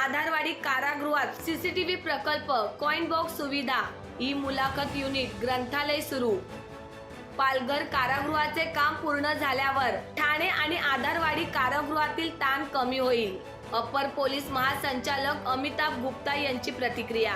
आधारवाडी कारागृहात सीसीटीव्ही प्रकल्प coin box सुविधा ई मुलाखत युनिट ग्रंथालय सुरू. पालघर कारागृहाचे काम पूर्ण झाल्यावर ठाणे आणि आधारवाडी कारागृहातील ताण कमी होईल. अप्पर पोलीस महासंचालक अमिताभ गुप्ता यांची प्रतिक्रिया.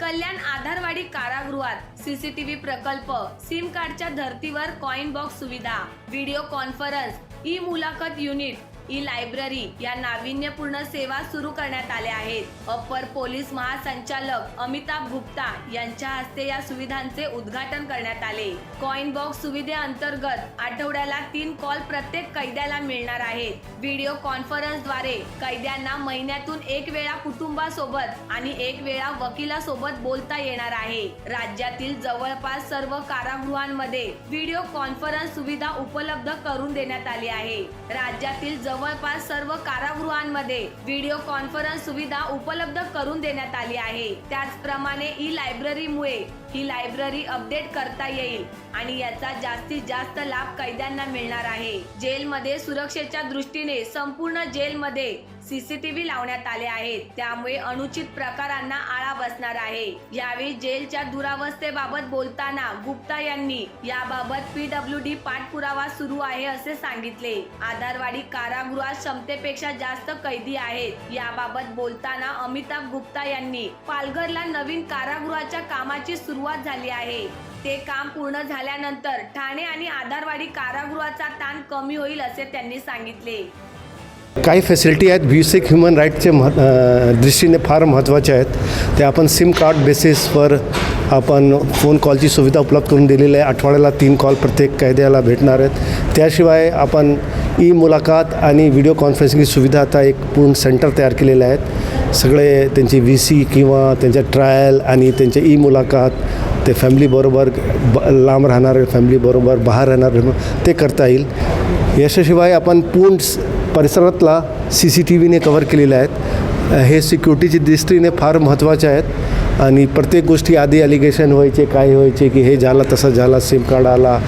कल्याण आधारवाडी कारागृहात सीसीटीव्ही प्रकल्प सिम कार्डच्या धर्तीवर कॉइन बॉक्स सुविधा व्हिडिओ कॉन्फरन्स ई मुलाखत युनिट ई लायब्ररी या नाविन्यपूर्ण सेवा सुरू करण्यात आल्या आहेत. अप्पर पोलीस महासंचालक अमिताभ गुप्ता यांच्या हस्ते या सुविधांचे उद्घाटन करण्यात आले. कॉइन बॉक्स सुविधेअंतर्गत आठवड्याला तीन कॉल प्रत्येक कैद्याला मिळणार आहेत. व्हिडिओ कॉन्फरन्सद्वारे कैद्यांना महिन्यातून एक वेळा कुटुंबासोबत आणि एक वेळा वकिलासोबत बोलता येणार आहे. राज्यातील जवळपास सर्व कारागृहांमध्ये व्हिडिओ कॉन्फरन्स सुविधा उपलब्ध करून देण्यात आली आहे. राज्यातील जवळपास सर्व कारागृहांमध्ये व्हिडिओ कॉन्फरन्स सुविधा उपलब्ध करून देण्यात आली आहे. त्याचप्रमाणे ई लायब्ररीमुळे ही लायब्ररी अपडेट करता येईल आणि याचा जास्तीत जास्त लाभ कैद्यांना मिळणार आहे. जेलमध्ये सुरक्षेच्या दृष्टीने संपूर्ण जेलमध्ये सीसीटीव्ही लावण्यात आले आहेत. त्यामुळे अनुचित प्रकारांना आळा बसणार आहे. यावेळी जेलच्या दुरावस्थेबाबत बोलताना गुप्ता यांनी याबाबत पीडब्ल्यू डी पाठपुरावा सुरू आहे असे सांगितले. आधारवाडी कारागृहात क्षमतेपेक्षा जास्त कैदी आहेत. याबाबत बोलताना अमिताभ गुप्ता यांनी पालघरला नवीन कारागृहाच्या कामाची सुरुवात झाली आहे. ते काम पूर्ण झाल्यानंतर ठाणे आणि आधारवाडी कारागृहाचा ताण कमी होईल असे त्यांनी सांगितले. काही फॅसिलिटी आहेत. बेसिक ह्युमन राईटचे मह दृष्टीने फार महत्त्वाचे आहेत. ते आपण सिम कार्ड बेसिसवर आपण फोन कॉलची सुविधा उपलब्ध करून दिलेली आहे. आठवड्याला तीन कॉल प्रत्येक कैद्याला भेटणार आहेत. त्याशिवाय आपण ई मुलाखत आणि व्हिडिओ कॉन्फरन्सिंगची सुविधा आता एक पूर्ण सेंटर तयार केलेले आहेत. सगळे त्यांची व्ही सी किंवा त्यांच्या ट्रायल आणि त्यांच्या ई मुलाखत ते फॅमिलीबरोबर ब लांब राहणारे फॅमिलीबरोबर बाहेर राहणार ते करता येईल. याच्याशिवाय आपण पूर्ण परिसरातला सी सी टी व्हीने कवर केलेले आहेत. हे सिक्युरिटीच्या दृष्टीने फार महत्त्वाचे आहेत. आणि प्रत्येक गोष्टी आधी अलिगेशन व्हायचे काय व्हायचे की हे झालं तसं झाला सिम कार्ड आला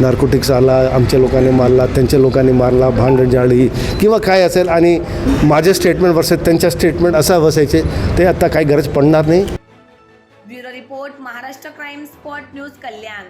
नार्कोटिक्स आला आमच्या लोकांनी मारला त्यांच्या लोकांनी मारला भांडण जाळी किंवा काय असेल. आणि माझे स्टेटमेंट वर्सेस त्यांच्या स्टेटमेंट असा बसायचे ते आता काही गरज पडणार नाही. Bureau report Maharashtra crime spot news Kalyan.